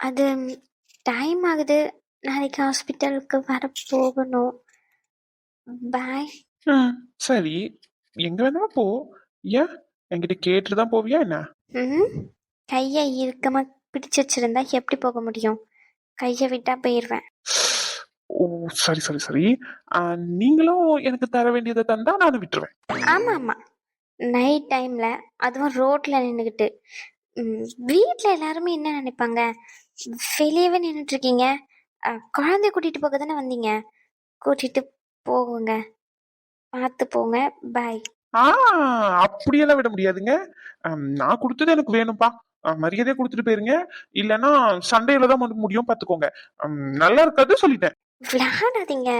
அது டைம் ஆகுது. நாளைக்கு ஹாஸ்பிட்டலுக்கு வர போகணும். பாய் ம் சரி. எங்க வேணாலும் போ. ஏன்? என்கிட்ட கேட்டுட்டு தான் போவியா என்ன? ம் கையை இறுக்கமா பிடிச்சு வச்சிருந்தா எப்படி போக முடியும்? கையை விட்டா போயிடுவேன் ஓ சரி சரி சரி. ஆ, நீங்களும் எனக்கு தர வேண்டியதை தந்தா நானும் விட்டுருவேன். ஆமா ஆமா. நைட் டைம்ல அதுவும் ரோட்ல நின்றுக்கிட்டு வீட்ல எல்லாருமே என்ன நினைப்பாங்க? வெளியவே நின்றுட்டு இருக்கீங்க அஹ், குழந்தைய கூட்டிட்டு போக தானே வந்தீங்க? கூட்டிட்டு போகுங்க. பார்த்து போங்க. பாய் ஆ அப்படியெல்லாம் விட முடியாதுங்க. நான் கொடுத்தது எனக்கு வேணும்பா ஆ, மரியாதையா கொடுத்துட்டு போயிருங்க. இல்லைன்னா சண்டையில தான் வந்து முடியும் பாத்துக்கோங்க ஆம், நல்லா இருக்காது சொல்லிட்டேன். விளையாடாதீங்க.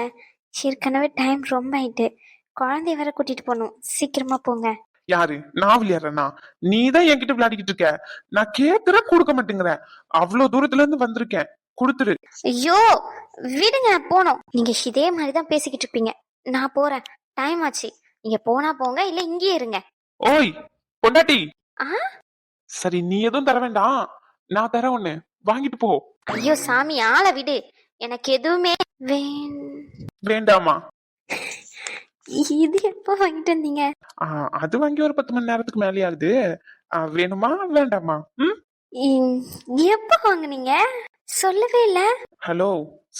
ஏற்கனவே டைம் ரொம்ப ஆயிட்டு. குழந்தைய வேற கூட்டிட்டு போகணும். சீக்கிரமா போங்க. யாரு? நான் விளையாடுறேனா? நீ தான் என்கிட்ட விளையாடிக்கிட்டு இருக்க. நான் கேக்குறேன் கொடுக்க மாட்டேங்கிறேன் அவ்வளவு தூரத்துல இருந்து வந்திருக்கேன். கொடுத்துரு. ஐயோ விடுங்க போனோம் நீங்க இதே மாதிரி தான் பேசிக்கிட்டு இருப்பீங்க. நான் போறேன். டைம் ஆச்சு. நீங்க போனா போங்க இல்ல இங்கேயே இருங்க. ஓய் பொண்டாட்டி. ஆ? சரி நீ எதுவும் தர வேண்டாம். நான் தரேன் ஒண்ணு வாங்கிட்டு போ. ஐயோ சாமி ஆளை விடு. எனக்கு எதுவுமே வேண் வேண்டாமா? இது எப்போ வாங்கிட்டு வந்தீங்க? அது வாங்கி ஒரு பத்து மணி நேரத்துக்கு மேலே ஆகுது. வேணுமா? வேண்டாமா? எப்போ வாங்குனீங்க? சொல்லவே இல்ல. ஹலோ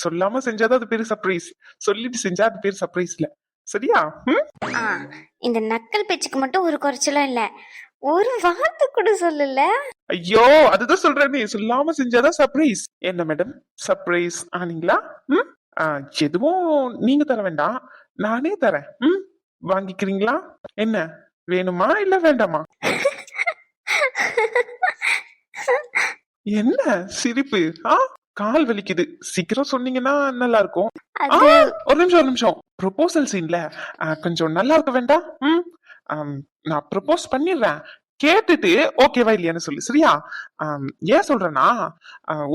சொல்லாம செஞ்சாதான் அது பேரு சர்ப்ரைஸ் சொல்லிட்டு செஞ்சா அது பேரு சர்ப்ரைஸ் இல்ல. சரியா? இந்த நக்கல் பேச்சுக்கு மட்டும் ஒரு குறைச்சலும் இல்ல. ஒரு வார்த்தை கூட சொல்லல. ஐயோ அதுதான் சொல்றேனே. சொல்லாம செஞ்சாதான் சர்ப்ரைஸ் என்ன மேடம் சர்ப்ரைஸ் ஆனீங்களா? எதுவும் நீங்க தர வேண்டாம். நானே தரேன். ம்? வாங்கிக்கிறீங்களா? என்ன வேணுமா இல்ல வேண்டாமா? என்ன சிரிப்பு? ஆ கால் வலிக்குது. சீக்கிரம் சொன்னீங்கன்னா நல்லா இருக்கும் ஒரு நிமிஷம் ஒரு நிமிஷம். ப்ரொபோசல் சீன்ல கொஞ்சம் நல்லா இருக்க வேண்டாம்? ம்? நான் ப்ரொபோஸ் பண்ணிடுறேன். கேட்டுட்டு ஓகேவா இல்லையான்னு சொல்லு. சரியா? ஏன் சொல்றேன்னா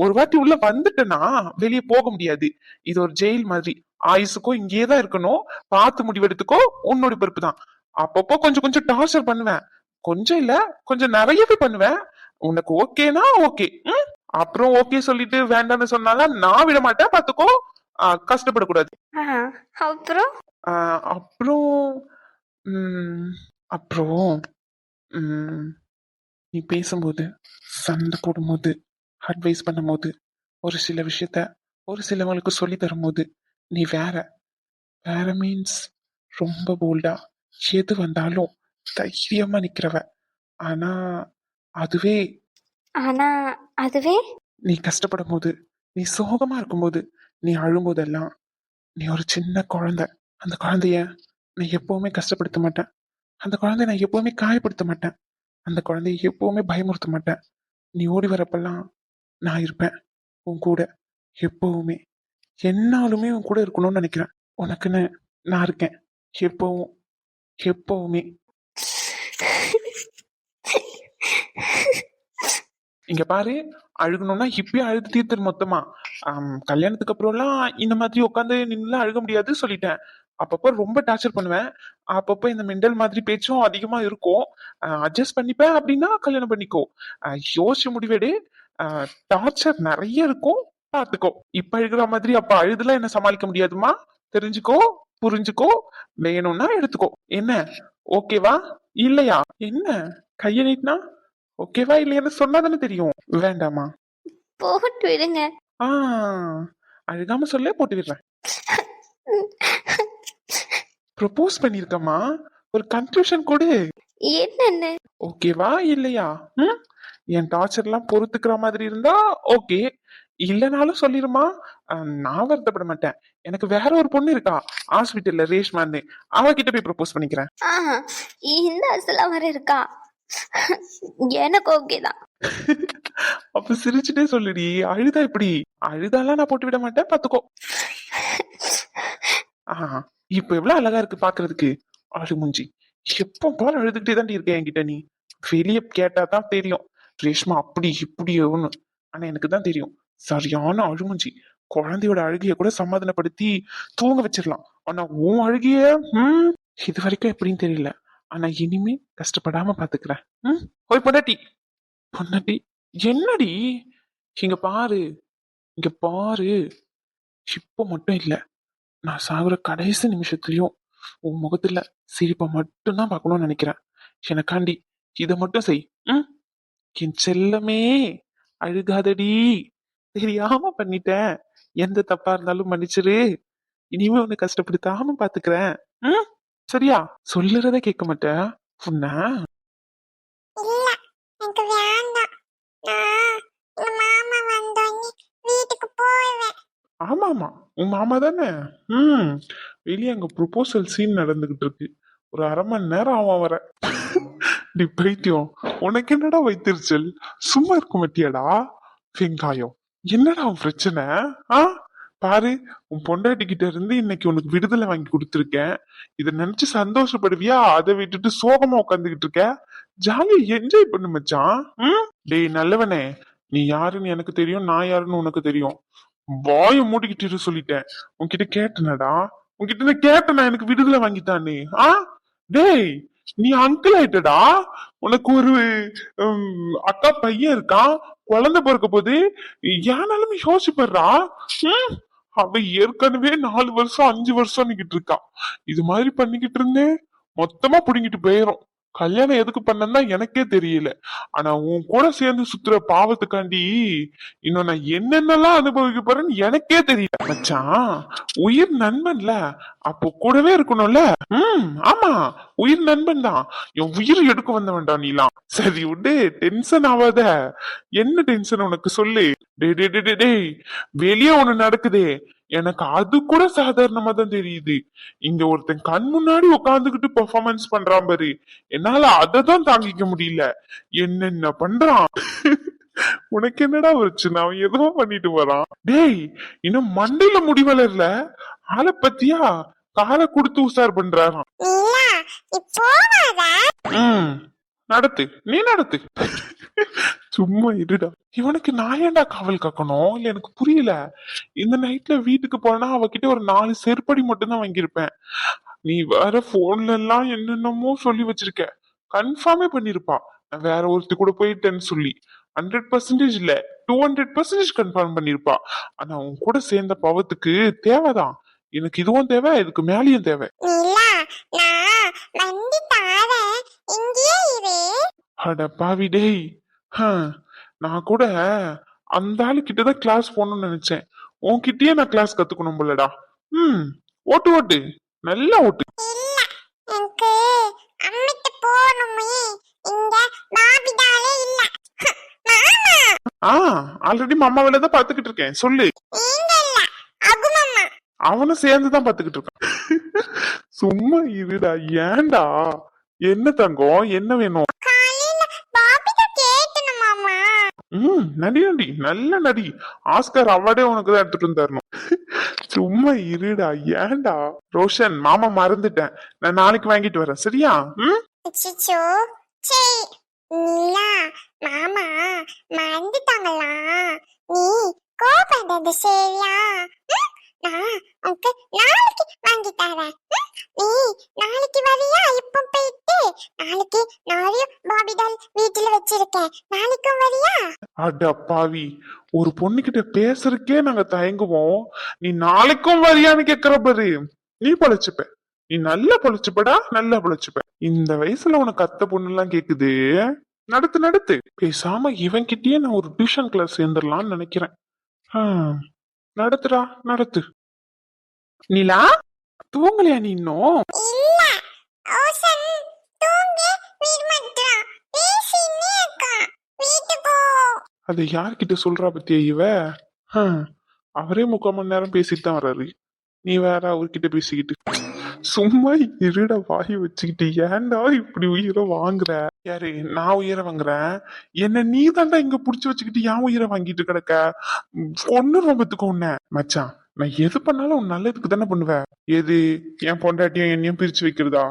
ஒரு வாட்டி உள்ள வந்துட்டேன்னா வெளியே போக முடியாது. இது ஒரு ஜெயில் மாதிரி. ஆயுசுக்கும் இங்கேயே தான் இருக்கணும். பார்த்து முடிவெடுத்துக்கோ உன்னோட பொறுப்பு தான் அப்பப்போ கொஞ்சம் கொஞ்சம் டார்ச்சர் பண்ணுவேன். கொஞ்சம் இல்ல கொஞ்சம் நிறையவே பண்ணுவேன். உனக்கு ஓகேனா ஓகே. அப்புறம் ஓகே சொல்லிட்டு வேண்டாம்னு சொன்னாலும் நான் விட மாட்டேன் பாத்துக்கோ கஷ்டப்படக்கூடாது. அப்புறம்? அப்புறம் அப்புறம் நீ பேசும்போது சண்டை போடும்போது அட்வைஸ் பண்ணும்போது ஒரு சில விஷயத்த ஒரு சிலவங்களுக்கு சொல்லி தரும்போது நீ வேற வேற மீன்ஸ் ரொம்ப போல்டா எது வந்தாலும் தைரியமா நிக்கிறவ. ஆனா அதுவே ஆனா அதுவே? நீ கஷ்டப்படும் போது நீ சோகமா இருக்கும்போது நீ அழும்போதெல்லாம் நீ ஒரு சின்ன குழந்தை. அந்த குழந்தைய நான் எப்பவுமே கஷ்டப்படுத்த மாட்டேன். அந்த குழந்தைய நான் எப்பவுமே காயப்படுத்த மாட்டேன். அந்த குழந்தைய எப்பவுமே பயமுறுத்த மாட்டேன். நீ ஓடி வரப்பெல்லாம் நான் இருப்பேன். உன் கூட எப்பவுமே. என்னாலுமே உன் கூட இருக்கணும்னு நினைக்கிறேன். உனக்குன்னு நான் இருக்கேன். எப்பவும் எப்பவுமே. இங்க பாரு அழுகணும்னா இப்பயே அழுது தீர்த்துரு மொத்தமா. கல்யாணத்துக்கு அப்புறம்லாம் இந்த மாதிரி உட்காந்து நின்னுலாம் அழுக முடியாது சொல்லிட்டேன். அப்பப்போ ரொம்ப டார்ச்சர் பண்ணுவேன். அப்பப்போ இந்த மெண்டல் மாதிரி பேச்சும் அதிகமா இருக்கும். அட்ஜஸ்ட் பண்ணிப்பேன் அப்படின்னா கல்யாணம் பண்ணிக்கோ. யோசிச்சு முடிவேடு. டார்ச்சர் நிறைய இருக்கும். பார்த்துக்கோ இப்ப அழுகிற மாதிரி அப்ப அழுதுலாம் என்ன சமாளிக்க முடியாதுமா? தெரிஞ்சுக்கோ புரிஞ்சுக்கோ வேணும்னா எடுத்துக்கோ. என்ன? ஓகேவா இல்லையா? என்ன? கைய நீட்டினா? ஓகேவா இல்லையான்னு சொன்னா தானே தெரியும். வேண்டாமா? போட்டு விடுங்க. ஆ அழுகாம சொல்லே போட்டு விடுறேன். ப்ரொபோஸ் பண்ணிருக்கமா ஒரு கன்க்ளூஷன் கொடு. என்னன்னு? ஓகேவா இல்லையா? ம்? என் டார்ச்சர்லாம் பொறுத்துக்கிற மாதிரி இருந்தா ஓகே இல்லைனாலும் சொல்லிருமா? நான் வருத்தப்பட மாட்டேன். எனக்கு வேற ஒரு பொண்ணு இருக்கா? ஹாஸ்பிட்டல்ல ரேஷ்மான்னு. அவகிட்ட போய் ப்ரொபோஸ் பண்ணிக்கிறேன். இந்த அசலாம் வர இருக்கா? எனக்கு ஓகே தான். அப்ப சிரிச்சுட்டே சொல்லுடி. அழுதா எப்படி? அழுதாலாம் நான் போட்டு விட மாட்டேன் பாத்துக்கோ ஆஹ் இப்ப எவ்வளவு அழகா இருக்கு பாக்குறதுக்கு. அழுமுஞ்சி. எப்போ போல அழுதுகிட்டே தாண்டி இருக்க என்கிட்ட நீ. வெளிய கேட்டா தான் தெரியும். ரேஷ்மா அப்படி இப்படி ஒண்ணு ஆனா எனக்கு தான் தெரியும். சரியான அழுகுஞ்சி. குழந்தையோட அழுகைய கூட சமாதானப்படுத்தி தூங்க வச்சிடலாம் ஆனா உன் அழுகிய ம் இது வரைக்கும் எப்படின்னு தெரியல. ஆனா இனிமே கஷ்டப்படாம பாத்துக்கிறேன். ம் ஓய் பொண்டாட்டி. பொண்டாட்டி என்னடி? இங்க பாரு. இங்க பாரு. இப்போ மட்டும் இல்ல. நான் சாகுற கடைசி நிமிஷத்துலயும் உன் முகத்துல சிரிப்பை மட்டும்தான் பார்க்கணும்னு நினைக்கிறேன். எனக்காண்டி இதை மட்டும் செய். ம். என் செல்லமே அழுகாதடி. தெரியாம பண்ணிட்டேன். எந்த தப்பா இருந்தாலும் மன்னிச்சிரு. இனிமே உன்னை கஷ்டப்படுத்தாம பாத்துக்கிறேன். ம்? சரியா? சொல்லுறத கேட்க மாட்டேன். உன்ன? ஆமா ஆமா உன் மாமா தானே? ம். வெளியே அங்க ப்ரொபோசல் சீன் நடந்துகிட்டு இருக்கு ஒரு அரை மணி நேரம் ஆகும் வர நீ பைத்தியம். உனக்கு என்னடா வைத்திருச்சல்? சும்மா இருக்க மாட்டியாடா? வெங்காயம். என்னடா உன் பிரச்சனை? ஆ? பாரு உன் பொண்டாட்டிக்கிட்ட இருந்து இன்னைக்கு உனக்கு விடுதலை வாங்கி கொடுத்துருக்கேன். இதை நினைச்சு சந்தோஷப்படுவியா? அதை விட்டுட்டு சோகமா உட்காந்துக்கிட்டு இருக்க? ஜாலியா என்ஜாய் பண்ணு மச்சான். ம்? டேய் நல்லவனே நீ யாருன்னு எனக்கு தெரியும் நான் யாருன்னு உனக்கு தெரியும். வாய மூடிக்கிட்டு இரு சொல்லிட்டேன். உன்கிட்ட கேட்டனடா. உன்கிட்ட நான் கேட்டனா எனக்கு விடுதலை வாங்கித்தானே. ஆ? டேய் நீ அங்கிள் ஆயிட்டடா. உனக்கு ஒரு உம், அக்கா பையன் இருக்கான். குழந்தை பிறக்க போது ஏனாலும் யோசிப்படுறா அவ ஏற்கனவே நாலு வருஷம் அஞ்சு வருஷம் நிக்கிட்டு இருக்கா இது மாதிரி பண்ணிக்கிட்டு இருந்தேன். மொத்தமா புடுங்கிட்டு போயிரும். கல்யாணம் எதுக்கு பண்ணேன்னா எனக்கே தெரியல. ஆனா உன் கூட சேர்ந்து சுத்துற பாவத்துக்காண்டி இன்னும் நான் என்னென்னலாம் அனுபவிக்க போறேன்னு எனக்கே தெரியல. மச்சான் உயிர் நண்பன்ல. அப்போ கூடவே இருக்கணும்ல? உம் ஆமா. உயிர் நண்பன் தான். என் உயிர் எடுக்க வந்த வேண்டாம் நீலாம். சரி விடு டென்ஷன் ஆகாத என்ன டென்ஷன் உனக்கு சொல்லு. டே டே டே டேய். வெளியே ஒண்ணு நடக்குதே. எனக்கு அது கூட சாதாரணமா தான் தெரியுது. இங்க ஒருத்தன் கண் முன்னாடி உட்காந்துக்கிட்டு பெர்ஃபார்மன்ஸ் பண்றான் பாரு. என்னால அதை தான் தாங்கிக்க முடியல. என்னென்ன பண்றான்? உனக்கு என்னடா பிரச்சனை அவன் ஏதோ பண்ணிட்டு வரான். டேய் இன்னும் மண்டையில முடி வளரல. ஆளை பத்தியா? காலை கொடுத்து உசார் பண்றாராம். நடத்து. நீ நடத்து. சும்மா இருடா. இவனுக்கு நான் ஏன்டா காவல் காக்கணும்? இல்ல எனக்கு புரியல. இந்த நைட்ல வீட்டுக்கு போனா அவகிட்ட ஒரு நாலு செருப்படி மட்டும் தான் வாங்கியிருப்பேன். நீ வேற போன்ல எல்லாம் என்னென்னமோ சொல்லி வச்சிருக்க. கன்ஃபார்மே பண்ணிருப்பா. நான் வேற ஒருத்தி கூட போயிட்டேன்னு சொல்லி. ஹண்ட்ரட் பர்சன்டேஜ் இல்ல. டூ ஹண்ட்ரட் பர்சன்டேஜ் கன்ஃபார்ம் பண்ணிருப்பா. ஆனா உன் கூட சேர்ந்த பாவத்துக்கு தேவைதான். எனக்கு இதுவும் தேவை இதுக்கு மேலேயும் தேவை. அட பாவி டேய். நான் கூட அந்த ஆளு கிட்டதான் கிளாஸ் போகணும்னு நினைச்சேன். உன்கிட்டயே நான் கிளாஸ் கத்துக்கணும் போலடா. ம் ஓட்டு ஓட்டு. நல்லா ஓட்டு. ஆ ஆல்ரெடி மாமா. வேலை தான் பாத்துக்கிட்டு இருக்கேன். சொல்லு. அவனும் சேர்ந்து தான் பாத்துக்கிட்டு இருக்கான். சும்மா இருடா ஏன்டா? என்ன தங்கம்? என்ன வேணும்? ம் நடி நடி நல்ல நடி. ஆஸ்கர் அவார்டே உனக்கு தான் எடுத்துட்டு வந்து தரணும் சும்மா இருடா ஏன்டா? ரோஷன் மாமா மறந்துட்டேன். நான் நாளைக்கு வாங்கிட்டு வரேன். சரியா? ம்? அச்சச்சோ. சரி நீலா மாமா மறந்துட்டாங்களா? நீ கோபப்படுறது சரியா? நான் உனக்கு நாளைக்கு வாங்கி தரேன். நீ நாளைக்கு வரியா? இப்போ போயிட்டு நாளைக்கு நாளையும் பாபிடால் வீட்டுல வச்சிருக்கேன். நாளைக்கும் வரியா? அட பாவி ஒரு பொண்ணுகிட்ட பேசுறதுக்கே நாங்க தயங்குவோம். நீ நாளைக்கும் வரியான்னு கேக்குற பாரு. நீ பொழைச்சுப்ப. நீ நல்லா பொழைச்சுப்படா நல்லா பொழைச்சுப்ப. இந்த வயசுல உனக்கு அத்தை பொண்ணு எல்லாம் கேக்குது? நடத்து நடத்து. பேசாம இவன் கிட்டயே நான் ஒரு டியூஷன் கிளாஸ் சேர்ந்துடலாம்னு நினைக்கிறேன். ஆஹ் நடத்துடா நடத்து. நீலா? தூங்கலையா நீ இன்னும்? இல்ல. ஓசன் தூங்கி வீடு மாட்டான் பேசினே போ. அதை யார்கிட்ட சொல்றா பத்தியா இவ? ஹம், அவரே முக்கால் மணி நேரம் பேசிட்டு தான் வர்றாரு. நீ வேற அவர்கிட்ட பேசிக்கிட்டு. சும்மா இருட வாய் வச்சுக்கிட்டு ஏன்டா இப்படி உயிரை வாங்குற? யாரு நான் உயிரை வாங்குறேன்? என்ன நீ தாண்டா இங்க புடிச்சு வச்சுக்கிட்டு ஏன் உயிரை வாங்கிட்டு கிடக்க? ஒண்ணு ரொம்பத்துக்கு உன்ன மச்சான் நான் எது பண்ணாலும் உன் நல்லதுக்கு தானே பண்ணுவேன் எது? என் பொண்டாட்டியும் என்னையும் பிரிச்சு வைக்கிறதா?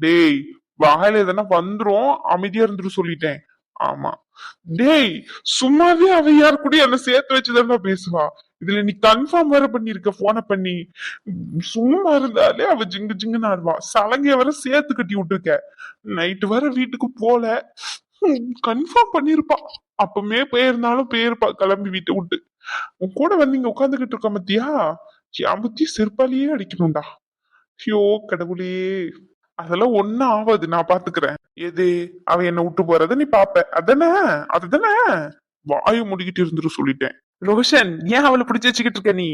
டேய் வாயில எதனா வந்துரும் அமைதியா இருந்துட்டு சொல்லிட்டேன். ஆமா. டேய் சும்மாவே அவ யார் கூட என்ன சேர்த்து வச்சுதான் பேசுவா. இதுல நீ கன்ஃபார்ம் வேற பண்ணிருக்க போன பண்ணி. சும்மா இருந்தாலே அவ ஜிங்கு ஜிங்குன்னு ஆடுவா. சலங்கைய வர சேர்த்து கட்டி விட்டுருக்க. நைட்டு வர வீட்டுக்கு போல. கன்ஃபார்ம் பண்ணிருப்பா. அப்பமே போயிருந்தாலும் போயிருப்பா. கிளம்பி வீட்டை விட்டு. உன் கூட வந்து இங்க உட்காந்துக்கிட்டு இருக்க மத்தியா என் புத்தி செருப்பாலேயே அடிக்கணும்டா. ஐயோ கடவுளே. அதெல்லாம் ஒண்ணும் ஆகாது நான் பாத்துக்கிறேன். எது? அவ என்ன விட்டு போறத நீ பாப்ப. அதானே? அதுதானே? வாயை முடிக்கிட்டு இருந்துரு சொல்லிட்டேன். ரோஷன் ஏன் அவளை பிடிச்சு வச்சுக்கிட்டு இருக்க நீ?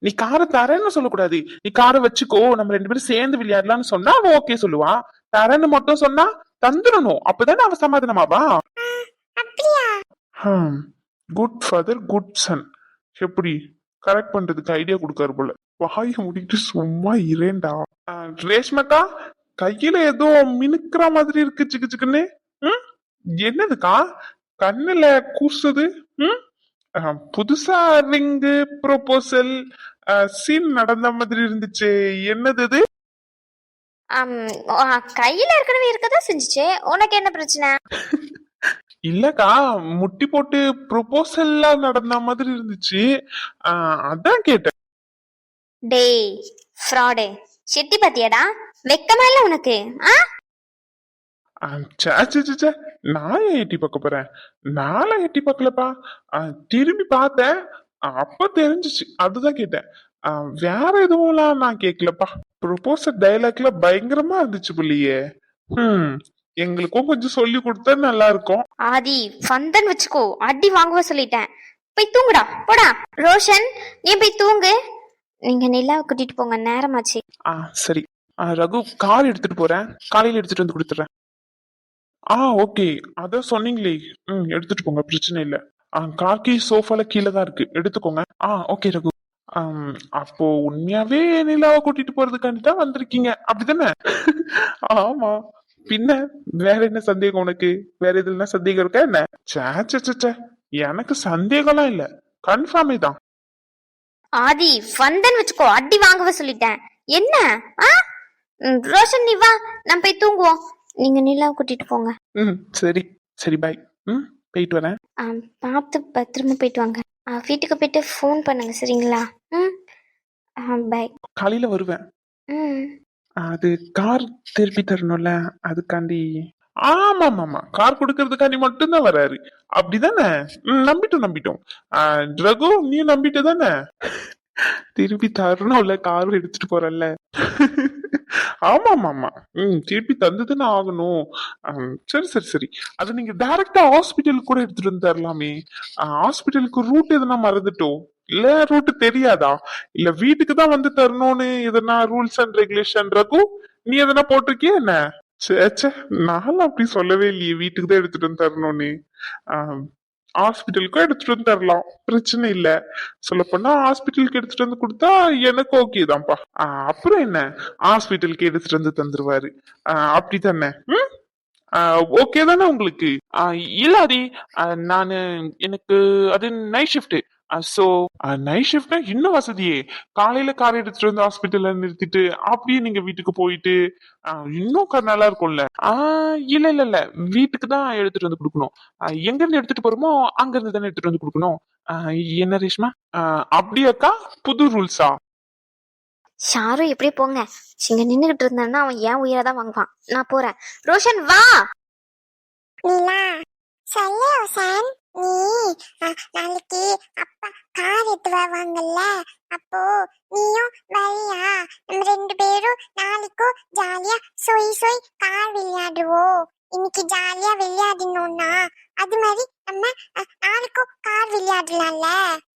நீ காரை தரேன்னு சொல்லக்கூடாது. நீ காரை வச்சுக்கோ நம்ம ரெண்டு பேரும் சேர்ந்து விளையாடலாம்னு சொன்னா அவ ஓகே சொல்லுவா. தரேன்னு மட்டும் சொன்னா தந்துடணும். அப்பதானே அவ சமாதானமாவா? குட் ஃபாதர் குட் சன் எப்படி? கரெக்ட் பண்றதுக்கு ஐடியா கொடுக்காரு போல. வாயை முடிக்கிட்டு சும்மா இரேண்டா. ரேஷ்மக்கா கையில ஏதோ மினுக்குற மாதிரி இருக்கு சிக்கு சிக்குன்னு. ம்? என்னதுக்கா? கண்ணுல கூசுது. ம்? புதுசா ரிங்கு ப்ரோபோசல் சீன் நடந்த மாதிரி இருந்துச்சு. என்னது இது? கையில ஏற்கனவே இருக்கதான் செஞ்சுச்சு? உனக்கு என்ன பிரச்சனை? இல்லக்கா முட்டி போட்டு ப்ரொபோசல்லாம் நடந்த மாதிரி இருந்துச்சு. அதான் கேட்டேன். டேய் ஃப்ராடு. சிட்டி பாத்தியாடா? வெக்கமா இல்ல உனக்கு ஆ? ஆஹ், ச்சே, ச்சே, ச்சே, ச்சே. நான் எட்டி பார்க்க போறேன்? நான்லாம் எட்டி பார்க்கலப்பா. திரும்பி பார்த்தேன். அப்ப தெரிஞ்சுச்சு. அதுதான் கேட்டேன். வேற எதுவும்லாம் நான் கேட்கலப்பா ப்ரொபோசல் டைலாக்ல பயங்கரமா இருந்துச்சு புள்ளியே. ஹம். எங்களுக்கும் கொஞ்சம் சொல்லி கொடுத்தா நல்லா இருக்கும் ஆதி ஃபந்தன் வச்சுக்கோ. அடி வாங்குவ சொல்லிட்டேன். போய் தூங்குடா. போடா. ரோஷன் நீ போய் தூங்கு. நீங்க நிலாவை கூட்டிட்டு போங்க நேரமாச்சு. ஆ சரி. ஆ, ரகு கார் எடுத்துட்டு போறேன். காலையில எடுத்துட்டு வந்து கொடுத்துறேன் ஆ ஓகே. அதான் சொன்னீங்களே. ம் எடுத்துட்டு போங்க பிரச்சனை இல்ல. ஆ கார் கீ சோஃபால கீழே தான் இருக்கு. எடுத்துக்கோங்க. ஆ ஓகே ரகு. ஆம், அப்போ உண்மையாவே நிலாவை கூட்டிட்டு போறதுக்காண்டி தான் வந்திருக்கீங்க. அப்படிதானே? ஆமா. பின்ன வேற என்ன சந்தேகம் உனக்கு? வேற எதுல சந்தேகம் இருக்கா என்ன? சே, சே, சே, சே. எனக்கு சந்தேகம்லாம் இல்ல. கன்ஃபார்மே தான். ஆதி ஃபந்தன் வச்சுக்கோ அடி வாங்குவ சொல்லிட்டேன். என்ன? ஆ? ரோஷன் நீ வா. நான் போய் தூங்குவோம். நீங்க நிலாவை கூட்டிட்டு போங்க. ம் சரி. சரி பாய் ம் போயிட்டு வரேன். ஆ, பார்த்து பத்திரமா போயிட்டு வாங்க. ஆ, வீட்டுக்கு போயிட்டு ஃபோன் பண்ணுங்க சரிங்களா? ம் பை காலையில வருவேன். ம். அது கார் திருப்பி தரணும்ல அதுக்காண்டி ஆமா ஆமா ஆமா கார் கொடுக்கறதுக்காண்டி மட்டும்தான் வராரு. அப்படிதானே? ம், நம்பிட்டோம் நம்பிட்டோம். ஆஹ், ரகு நீ நம்பிட்டு தானே? திருப்பி தரணும் தரணும்ல கார் எடுத்துட்டு போறல்ல ஆமா ஆமா ஆமா ம் திருப்பி தந்துதானே ஆகணும். சரி சரி சரி. அது நீங்க டைரக்டா ஹாஸ்பிட்டலுக்கு கூட எடுத்துட்டு வந்து தரலாமே. ஹாஸ்பிட்டலுக்கு ரூட் எதுனா மறந்துட்டோம். இல்ல ரூட் தெரியாதா? இல்ல வீட்டுக்கு தான் வந்து தரணும்னு எதனா ரூல்ஸ் அண்ட் ரெகுலேஷன் ரகு நீ எதனா போட்டிருக்கிய என்ன? சே ச்சே, அப்படி சொல்லவே இல்லையே. வீட்டுக்கு தான் எடுத்துட்டு வந்து தரணும்னு. ஹாஸ்பிட்டலுக்கும் எடுத்துட்டு வந்து தரலாம். பிரச்சனை இல்ல. சொல்ல போனா ஹாஸ்பிட்டலுக்கு எடுத்துட்டு வந்து கொடுத்தா எனக்கு ஓகே தான்ப்பா. ஆஹ், அப்புறம் என்ன? ஹாஸ்பிட்டலுக்கு எடுத்துட்டு வந்து தந்துருவாரு. ஆஹ், அப்படித்தானே? ம்? ஓகே தானே உங்களுக்கு? இல்லாதி நான் எனக்கு அது நைட் ஷிஃப்ட் சோ நைட் ஷிஃப்ட்னா இன்னும் வசதியே? காலையில கார் எடுத்துட்டு வந்து ஹாஸ்பிட்டல்ல நிறுத்திட்டு அப்படியே நீங்க வீட்டுக்கு போயிட்டு ஆஹ், இன்னும் நல்லா இருக்கும்ல? ஆஹ் இல்ல இல்ல இல்ல. வீட்டுக்கு தான் எடுத்துட்டு வந்து கொடுக்கணும். எங்க இருந்து எடுத்துட்டு போறோமோ அங்க இருந்து தானே எடுத்துட்டு வந்து கொடுக்கணும். என்ன ரேஷ்மா? ஆஹ், அப்படியாக்கா புது ரூல்ஸா ஷாரு எப்படி போங்க. இங்க நின்னுகிட்டு இருந்தான்னா அவன் ஏன் உயிரை தான் வாங்குவான். நான் போறேன். ரோஷன் வா! நிலா சொல்லு நீ நாளைக்கு அப்பா கார் எடுத்து வருவாங்கல்ல அப்போ நீயும் வரியா? நம்ம ரெண்டு பேரும் நாளைக்கும் ஜாலியா சொய் சொய் கார் விளையாடுவோம். இன்னைக்கு ஜாலியா விளையாடினோம்னா அது மாதிரி நம்ம நாளைக்கும் கார் விளையாடலாம்ல?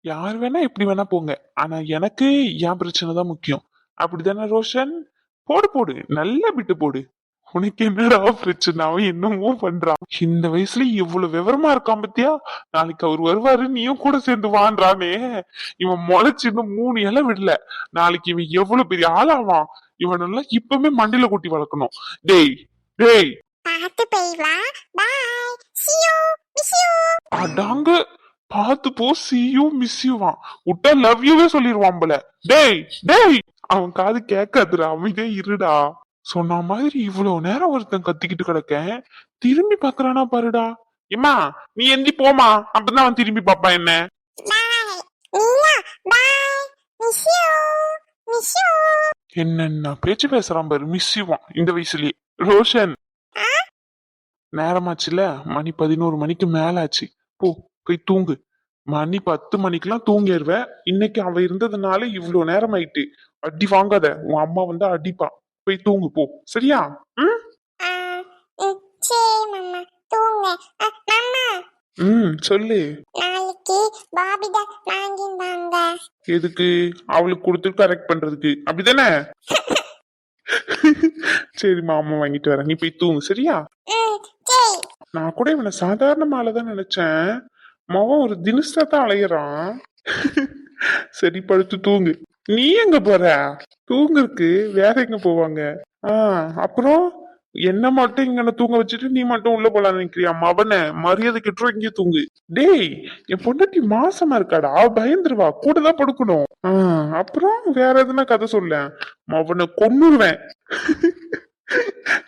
யார் வேணா எப்படி வேணா போங்க. ஆனா எனக்கு என் பிரச்சனை தான் முக்கியம். அப்படிதானே ரோஷன்? போடு போடு. நல்லா விட்டு போடு. உனக்கு என்னடா பிரச்சனை? அவன் என்னமோ பண்றான். இந்த வயசுல இவ்வளவு விவரமா இருக்கான் பத்தியா? நாளைக்கு அவர் வருவாரு நீயும் கூட சேர்ந்து வான்றானே. இவன் முளைச்சு இன்னும் மூணு இலை விடல. நாளைக்கு இவன் எவ்வளவு பெரிய ஆளாவான்? இவனெல்லாம் இப்பவுமே மண்டியில கூட்டி வளர்க்கணும். டேய் டேய். பார்த்து போய் வா. பாய் see you. Miss you. அடாங்க. பார்த்து போ. சியூ மிஸ் யூவான் விட்டா லவ் யூவே சொல்லிடுவான் போல. டேய் டேய். அவன் காது கேட்காதுடா. அமைதியா இருடா. சொன்ன மாதிரி இவ்வளவு நேரம் ஒருத்தன் கத்திக்கிட்டு கிடக்கேன். திரும்பி பாக்குறானா பாருடா. எம்மா நீ எந்தி போமா அப்பதான் அவன் திரும்பி பாப்பான் என்ன. என்னென்ன பேச்சு பேசுறான் பாரு. மிஸ்ஸிவான் இந்த வயசுலயே. ரோஷன். நேரமாச்சுல? மணி பதினோரு மணிக்கு மேல ஆச்சு போ போய் தூங்கு. மணி பத்து மணிக்கெல்லாம் தூங்கிடுவ இன்னைக்கு அவ இருந்ததுனால இவ்வளவு நேரம் ஆயிட்டு. அடி வாங்காத. உன் அம்மா வந்து அடிப்பா. போய் தூங்கு போ. சரியா? ம்? சரி மாமா தூங்க. மாமா. ம் சொல்லு. நாளைக்கு பாபி டால் வாங்கியிருந்தாங்க. எதுக்கு? அவளுக்கு கொடுத்து கரெக்ட் பண்றதுக்கு. அப்படிதானே? சரிம்மா அம்மா வாங்கிட்டு வரேன். நீ போய் தூங்கு சரியா? சரி. நான் கூட இவனை சாதாரண மாலை தான் நினைச்சேன். மவன் ஒரு தினுசா தான் அலையறான். சரி படுத்து தூங்கு. நீ எங்க போற? தூங்குறதுக்கு வேற எங்க போவாங்க? ஆஹ் அப்புறம் என்ன மட்டும் இங்க தூங்க வச்சுட்டு நீ மட்டும் உள்ள போலாம் நினைக்கிறியா? மவனை மரியாதை கிட்டுரும் இங்கே தூங்கு. டேய் என் பொண்டாட்டி மாசமா இருக்காடா? பயந்துருவா. கூட தான் படுக்கணும். ஆஹ் அப்புறம் வேற எதுனா கதை சொல்ல. மவனை கொன்னுருவேன்.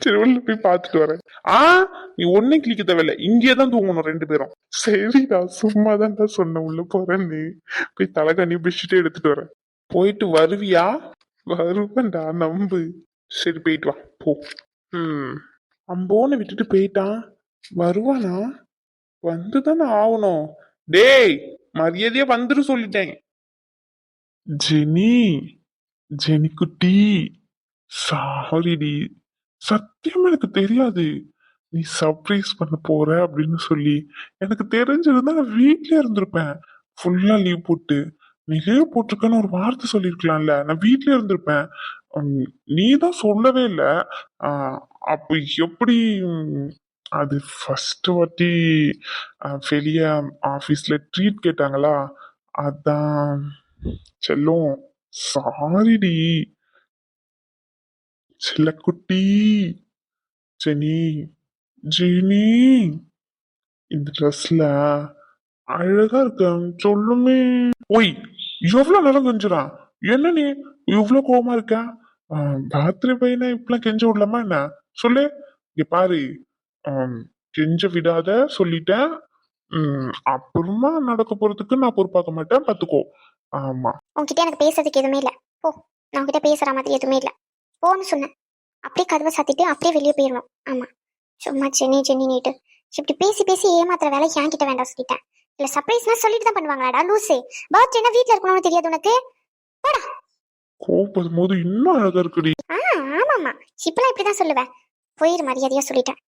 சரி உள்ள போய் பாத்துட்டு வரேன். ஆ நீ ஒன்னே கிளிக்க தேவையில்ல. இங்கே தான் தூங்கணும் ரெண்டு பேரும். சரிடா சும்மா தான் சொன்னேன். உள்ள போறேன்னு. போய் தலைகாணி பெட்ஷீட் எடுத்துட்டு வரேன். போயிட்டு வருவியா? வருவேன்டா நம்பு. சரி போயிட்டு வா. போ. ம். அம்போனை விட்டுட்டு போயிட்டான். வருவானா? வந்துதானே ஆகணும். டேய் மரியாதையா வந்துரு சொல்லிட்டேன். ஜெனி ஜெனி குட்டி. சாரிடி சத்தியமா எனக்கு தெரியாது. நீ சர்ப்ரைஸ் பண்ண போற அப்படின்னு சொல்லி. எனக்கு தெரிஞ்சிருந்தா நான் வீட்லயே இருந்திருப்பேன். ஃபுல்லா லீவ் போட்டு. நீ போட்டிருக்கேன்னு போட்டிருக்கன்னு ஒரு வார்த்தை சொல்லியிருக்கலாம்ல. நான் வீட்லயே இருந்திருப்பேன். உம், நீ தான் சொல்லவே இல்லை. அப்போ எப்படி உம், அது ஃபர்ஸ்ட் வாட்டி பெரிய ஆஃபீஸில் ட்ரீட் கேட்டாங்களா? அதான் செல்லும் சாரிடி செல்லக்குட்டி ஜெனி ஜெனி இந்த ட்ரெஸ்ல அழகா இருக்க சொல்லுமே. ஓய் எவ்வளவு நேரம் கெஞ்சுறான் என்ன நீ இவ்வளவு கோவமா இருக்க? ராத்திரி பையனை இப்பெல்லாம் கெஞ்ச விடலாமா என்ன? சொல்லு. இங்க பாரு. கெஞ்ச விடாத சொல்லிட்டேன். அப்புறமா நடக்க போறதுக்கு நான் பொறுப்பாக்க மாட்டேன். பாத்துக்கோ. ஆமா. உன்கிட்ட எனக்கு பேசுறதுக்கு எதுவுமே இல்லை. போ. நான் உன்கிட்ட பேசுற மாதிரி எதுவுமே இல்லை. போன்னு சொன்னேன். அப்படியே கதவை சாத்திட்டு அப்படியே வெளியே போயிடணும். ஆமா. சும்மா சென்னை சென்னை நீட்டு. இப்படி பேசி பேசி ஏமாத்துற வேலை என்கிட்ட வேண்டாம் சொல்லிட்டேன். இல்ல சர்ப்ரைஸ்னா சொல்லிட்டு தான் பண்ணுவாங்களாடா லூசு. பர்த்டேனா வீட்ல இருக்கணும்னு தெரியாது உனக்கு? கோவப்படும் போது இன்னும் அழகா இருக்குடி. ஆ ஆமாமா இப்பெல்லாம் இப்படிதான் சொல்லுவேன். போயிரு மரியாதையா சொல்லிட்டேன்.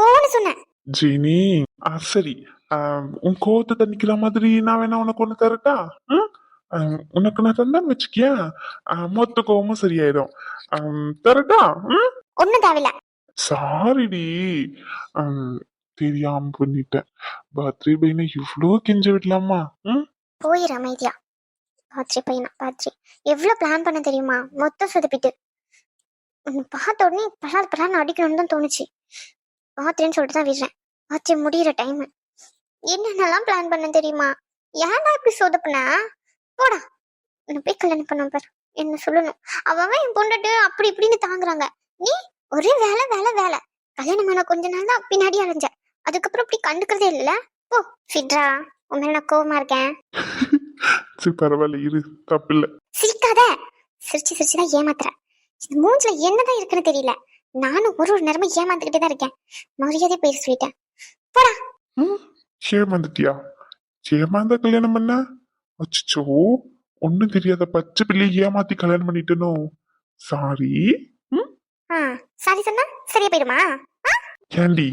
போன்னு சொன்னேன். ஜெனி ஆ சரி. ஆம், உன் கோவத்தை தணிக்கிற மாதிரி நான் வேணா உனக்கு ஒண்ணு தரட்டா? ம்? ஆம், உனக்கு நான் தந்தான்னு வச்சுக்கியா? ஆ, மொத்த கோவமும் சரியாயிடும். ஆம், தரட்டா? ம்? ஒண்ணும் தேவையில்ல. சாரிடி. ஆம், தெரியாம பண்ணிட்டேன். பாத்ரி பையனை இவ்வளோ கெஞ்ச விடலாமா? ம்? அமைதியா. பாத்ரி பையனா பாத்ரி. எவ்வளவு பிளான் பண்ண தெரியுமா? மொத்தம் சொதப்பிட்டு. உன்னை பார்த்த உடனே பலார் பலார் அடிக்கணும்னு தான் தோணுச்சு. பாத்ரின்னு சொல்லிட்டு தான் விடுறேன். பாத்ரி முடியிற டைம் என்னென்னலாம் பிளான் பண்ண தெரியுமா? ஏன்டா இப்படி சொதப்புன? போடா. உன்னை போய் கல்யாணம் பண்ண பாரு. என்ன சொல்லணும்? அவன் என் பொண்டாட்டு அப்படி இப்படின்னு தாங்குறாங்க. நீ ஒரே வேலை வேலை வேலை. கல்யாணம் பண்ண கொஞ்ச நாள் தான் பின்னாடி அலைஞ்சேன் அதுக்கப்புறம் இப்படி கண்டுக்கிறதே இல்ல. போ ஃபிட்ரா உன் மேல நான் கோவமா இருக்கேன். சரி பரவாயில்ல இரு தப்பில்ல. சிரிக்காத. சிரிச்சு சிரிச்சு தான் ஏமாத்துற. இந்த மூஞ்சில என்னதான் இருக்குன்னு தெரியல. நானும் ஒரு ஒரு நேரமும் ஏமாந்துக்கிட்டே தான் இருக்கேன். மரியாதை போய் சொல்லிட்டேன். போடா? ஏமாந்துட்டியா? ஏமாந்தா கல்யாணம் பண்ண? அச்சோ ஒண்ணும் தெரியாத பச்சை பிள்ளை ஏமாத்தி கல்யாணம் பண்ணிட்டனோ? சாரி ஆ சாரி சொன்னா சரியா போயிடுமா ஏண்டி?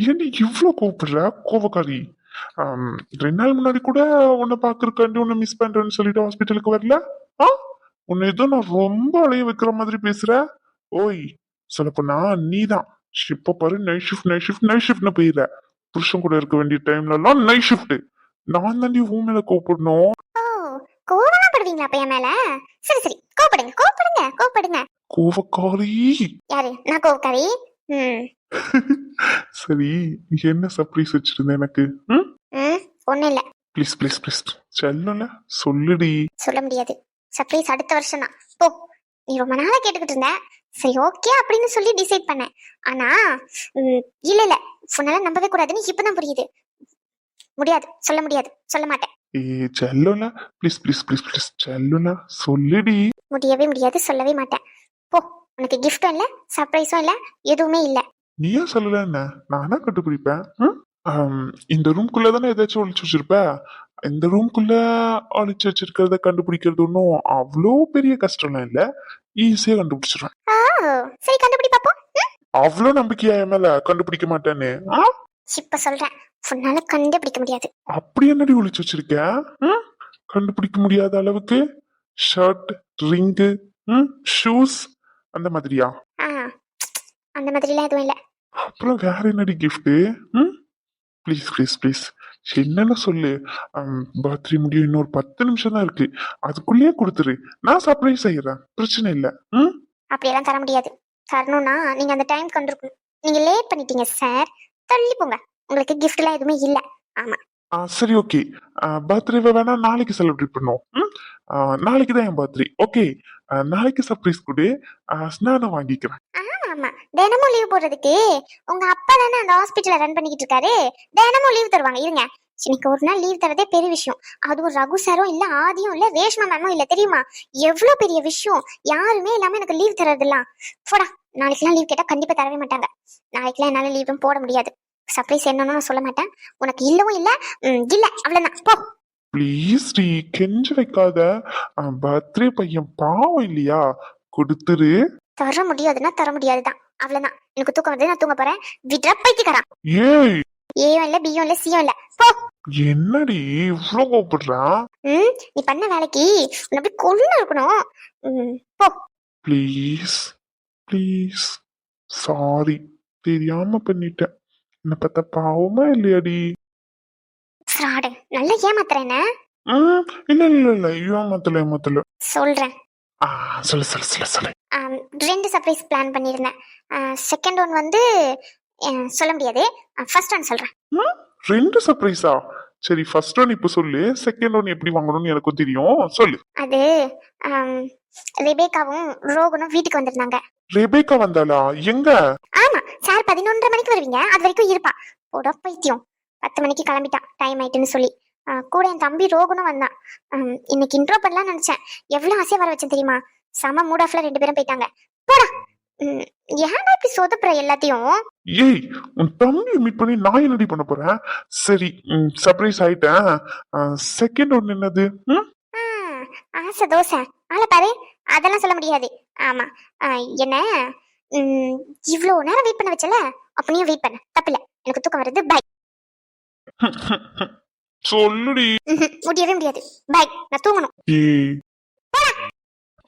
ஏண்டி இவ்ளோ கோவப்படுற கோவக்காரி. ரெண்டு நாள் முன்னாடி கூட உன்னை பாக்குறக்காண்டி உன்னை மிஸ் பண்றேன்னு சொல்லிட்டு ஹாஸ்பிட்டலுக்கு வரல? ஆ? உன்னை ஏதோ நான் ரொம்ப அலைய வைக்கிற மாதிரி பேசுற? ஓய் சொல்லப்போனா நீதான். இப்ப பாரு night shift night shift night ஷிஃப்ட்னு போயிடுற. புருஷன் கூட இருக்க வேண்டிய டைம்ல எல்லாம் நைட் ஷிஃப்ட் நான் தாண்டி உன் மேல கோவப்படணும். ஓ கோவலாம் படுவீங்களா அப்ப என் மேல? சரி சரி. கோவப்படுங்க கோவப்படுங்க கோவப்படுங்க. கோவக்காரி. யாரு? நான் கோவக்காரி? ம். சரி என்ன சர்ப்ரைஸ் வச்சிருந்த எனக்கு? ஒண்ணும் இல்ல. ப்ளீஸ் ப்ளீஸ் ப்ளீஸ் செல்லல சொல்லுடி. சொல்ல முடியாது. சர்ப்ரைஸ் அடுத்த வருஷம் தான். போ நீ ரொம்ப நாளா கேட்டுக்கிட்டு இருந்த. சரி ஓகே அப்படின்னு சொல்லி டிசைட் பண்ணேன் ஆனா இல்ல இல்ல. உன்னால நம்பவே கூடாதுன்னு இப்பதான் புரியுது. முடியாது. சொல்ல முடியாது. சொல்ல மாட்டேன். ஏ செல்லுல. ப்ளீஸ் ப்ளீஸ் ப்ளீஸ் ப்ளீஸ் செல்லுல சொல்லுடி. முடியவே முடியாது. சொல்லவே மாட்டேன். போ உனக்கு கிஃப்டும் இல்ல சர்ப்ரைஸும் இல்ல எதுவுமே இல்ல. நீ ஏன் சொல்லல என்ன? நானா கண்டுபிடிப்பேன். இந்த ரூம்குள்ள தானே ஏதாச்சும் ஒளிச்சு வச்சிருப்ப? இந்த ரூம்குள்ள ஒளிச்சு வச்சிருக்கிறத கண்டுபிடிக்கிறது ஒன்றும் அவ்வளோ பெரிய கஷ்டம்லாம் இல்ல. ஈஸியா கண்டுபிடிச்சிருவேன். ஓ சரி கண்டுபிடி பாப்போம். ம்? அவ்வளோ நம்பிக்கையா என் மேல கண்டுபிடிக்க மாட்டேன்னு? இப்ப சொல்றேன். உன்னால கண்டுபிடிக்க முடியாது. அப்படி என்னடி ஒளிச்சு வச்சிருக்க? கண்டுபிடிக்க முடியாத அளவுக்கு ஷர்ட் ரிங்கு ஷூஸ் அந்த மாதிரியா? அந்த மாதிரிலாம் எதுவும் இல்ல. அப்புறம் வேற என்னடி gift ம்? ப்ளீஸ் ப்ளீஸ் ப்ளீஸ் என்னன்னு சொல்லு? பர்த்டே முடியும் இன்னொரு பத்து நிமிஷம் தான் இருக்கு. அதுக்குள்ளேயே கொடுத்துரு. நான் சர்ப்ரைஸ் செய்யறேன் பிரச்சனை இல்ல. ம்? அப்படியெல்லாம் தர முடியாது. தரணும்னா நீங்க அந்த டைம் வந்துருக்கணும். நீங்க லேட் பண்ணிட்டீங்க சார் தள்ளி போங்க. உங்களுக்கு கிஃப்ட்லாம் எதுவுமே இல்ல. ஆ, சரி ஓகே பர்த்டேவை வேணா நாளைக்கு செலிப்ரேட் பண்ணுவோம் நாளைக்கு தான் என் பர்த்டே ஓகே நாளைக்கு சர்ப்ரைஸ் கொடு. ஆ, நானும் வாங்கிக்கிறேன். ஆமா. தினமும் லீவ் போடுறதுக்கு உங்க அப்பா தானே அந்த ஹாஸ்பிட்டல ரன் பண்ணிக்கிட்டு இருக்காரு. தினமும் லீவ் தருவாங்க. இருங்க. இன்னைக்கு ஒரு நாள் லீவ் தரதே பெரிய விஷயம். அதுவும் ரகு சாரும் இல்ல ஆதியும் இல்ல ரேஷ்மா மேமும் இல்ல தெரியுமா? எவ்வளவு பெரிய விஷயம். யாருமே இல்லாம எனக்கு லீவ் தரதெல்லாம் போடா. நாளைக்கெல்லாம் லீவ் கேட்டா கண்டிப்பா தரவே மாட்டாங்க. நாளைக்கெல்லாம் என்னால லீவும் போட முடியாது. சர்ப்ரைஸ் என்னன்னு நான் சொல்ல மாட்டேன். உனக்கு இல்லவும் இல்ல இல்ல. அவ்வளவுதான். போ. ப்ளீஸ் டி கெஞ்சு வைக்காத. பர்த்டே பையன் பாவம் இல்லையா? கொடுத்துரு. தர முடியாதுன்னா தர முடியாதுதான். அவ்வளவுதான். எனக்கு தூக்கம் வருது நான் தூங்க போறேன். விட்ற பைத்தியக்காரன். ஏய்! ஏயும் இல்ல பியும் இல்ல சியும் இல்ல. போ. என்னடி இவ்வளோ கோபப்படுறான் ம் நீ பண்ண வேலைக்கு உன்னை அப்படி கொண்டு இருக்கணும். ம், போ. ப்ளீஸ் ப்ளீஸ் சாரி தெரியாம பண்ணிட்டேன். என்ன பார்த்தா பாவமா இல்லையாடி? ஃப்ராடு நல்லா ஏமாத்துறேன ம், இல்ல இல்ல இல்ல ஏமாத்தல ஏமாத்தல. சொல்றேன். ஆ சொல்லு சொல்லு சொல்லு சொல்லு. ரெண்டு சர்ப்ரைஸ் பிளான் பண்ணியிருந்தேன். செகண்ட் ஒன் வந்து சொல்ல முடியாது. ஃபர்ஸ்ட் ஒன் சொல்றேன். ரெண்டு சர்ப்ரைஸா சரி ஃபர்ஸ்ட் ஒன் இப்போ சொல்லு. செகண்ட் ஒன் எப்படி வாங்கணும்னு எனக்கும் தெரியும். சொல்லு. அது ரெபேக்காவும் ரோகனும் வீட்டுக்கு வந்திருந்தாங்க. ரெபேக்கா வந்தாளா? எங்க? ஆமா சார் பதினொன்றரை மணிக்கு வருவீங்க. அது வரைக்கும் இருப்பா. போட பைத்தியம் பத்து மணிக்கு கிளம்பிட்டான். டைம் ஆயிட்டுன்னு சொல்லி. கூட என் தம்பி ரோகனும் வந்தான். இன்னைக்கு இன்ட்ரோ பண்ணலாம் நினைச்சேன். எவ்வளவு ஆசையா வர வச்சேன் தெரியுமா? செம மூட் ஆஃப்ல ரெண்டு பேரும் போயிட்டாங்க. போடா. ஏன்டா இப்படி சொதப்புற எல்லாத்தையும்? ஏய் உன் தம்பியை மீட் பண்ணி நான் என்னடி பண்ண போறேன்? சரி சர்ப்ரைஸ் ஆயிட்டேன். செகண்ட் ஒன் என்னது? ஆசை தோசை. ஆளை பாரு அதெல்லாம் சொல்ல முடியாது. ஆமா. என்ன? இவ்வளவு நேரம் வெயிட் பண்ண வச்சல? அப்ப நீயும் வெயிட் பண்ண. தப்பில்ல. எனக்கு தூக்கம் வருது. பை சொல்லுடி. முடியவே முடியாது. பை நான் தூங்கணும். ஏய்.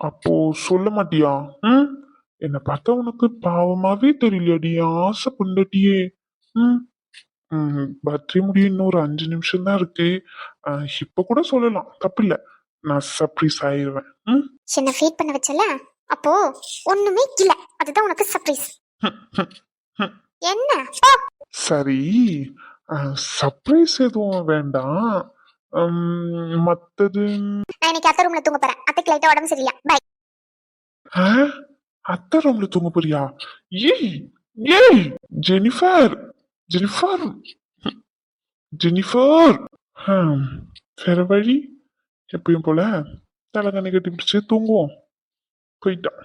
அப்போ சொல்ல மாட்டியா? ம்? என்ன பார்த்தா உனக்கு பாவமாவே தெரியலையாடி ஆசை பொண்டாட்டியே. ம்? ம் பர்த்டே முடிய இன்னும் ஒரு அஞ்சு நிமிஷம் தான் இருக்கு. இப்ப கூட சொல்லலாம். தப்பில்ல. நான் சர்ப்ரைஸ் ஆயிடுவேன் ம்? என்ன வெயிட் பண்ண வச்சல அப்போ ஒண்ணுமே இல்ல. அதுதான் உனக்கு சர்ப்ரைஸ் என்ன. சரி. சர்ப்ரைஸ் எதுவும் வேண்டாம். மத்தது? நான் இன்னைக்கு அத்தை ரூம்ல தூங்க போறேன். அத்தைக்கு லைட்டா உடம்பு சரியில்லை. பை ஆ? அத்தை ரூம்ல தூங்க போறியா? ஏய் ஏய் ஜெனிஃபர் ஜெனிஃபர் ஜெனிஃபர். ஹம், வேற வழி? எப்பயும் போல தலைகணி கட்டி பிடிச்சு தூங்குவோம். போயிட்டான்